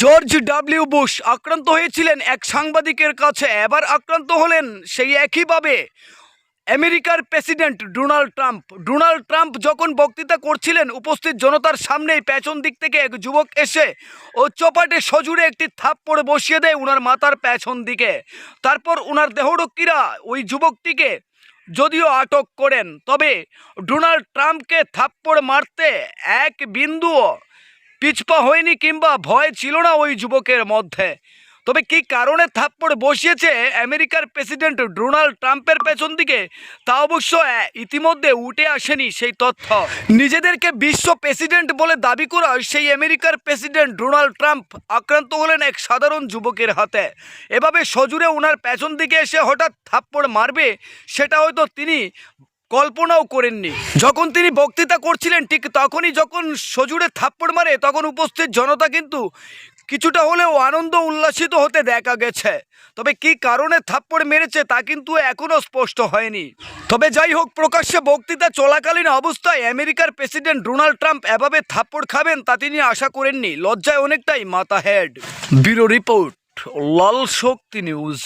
George W Bush আক্রান্ত হয়েছিলেন এক সাংবাদিকের কাছে। এবার আক্রান্ত হলেন সেই একইভাবে আমেরিকার president Donald Trump. Donald Trump যখন বক্তৃতা করছিলেন, উপস্থিত জনতার সামনেই পেছন দিক থেকে এক যুবক এসে ও চপাটে সজুরে একটি থাপ্পড় বসিয়ে দেয় উনার মাথার পেছন দিকে। তারপর উনার দেহরক্ষীরা ওই যুবকটিকে যদিও আটক করেন, তবে ডোনাল্ড ট্রাম্পকে থাপ্পড় মারতে এক বিন্দুও পিছপা হয়নি কিংবা ভয় ছিল না ওই যুবকের মধ্যে। তবে কি কারণে থাপ্পড় বসিয়েছে আমেরিকার প্রেসিডেন্ট ডোনাল্ড ট্রাম্পের পেছন দিকে, তা অবশ্য ইতিমধ্যে উঠে আসেনি সেই তথ্য। নিজেদেরকে বিশ্ব প্রেসিডেন্ট বলে দাবি করা সেই আমেরিকার প্রেসিডেন্ট ডোনাল্ড ট্রাম্প আক্রান্ত হলেন এক সাধারণ যুবকের হাতে। এভাবে সজুরে ওনার পেছন দিকে এসে হঠাৎ থাপ্পড় মারবে, সেটা হয়তো তিনি কল্পনাও করেননি। যখন তিনি বক্তৃতা করছিলেন, ঠিক তখনই যখন সজুরে থাপ্পড় মারে, তখন উপস্থিত জনতা কিন্তু কিছুটা হলেও আনন্দ উল্লাসিত হতে দেখা গেছে। তবে কি কারণে থাপ্পড় মেরেছে তা কিন্তু এখনও স্পষ্ট হয়নি। তবে যাই হোক, প্রকাশ্যে বক্তৃতা চলাকালীন অবস্থায় আমেরিকার প্রেসিডেন্ট ডোনাল্ড ট্রাম্প এভাবে থাপ্পড় খাবেন তা তিনি আশা করেননি। লজ্জায় অনেকটাই মাথা head. Bureau report, Lal Shakti news.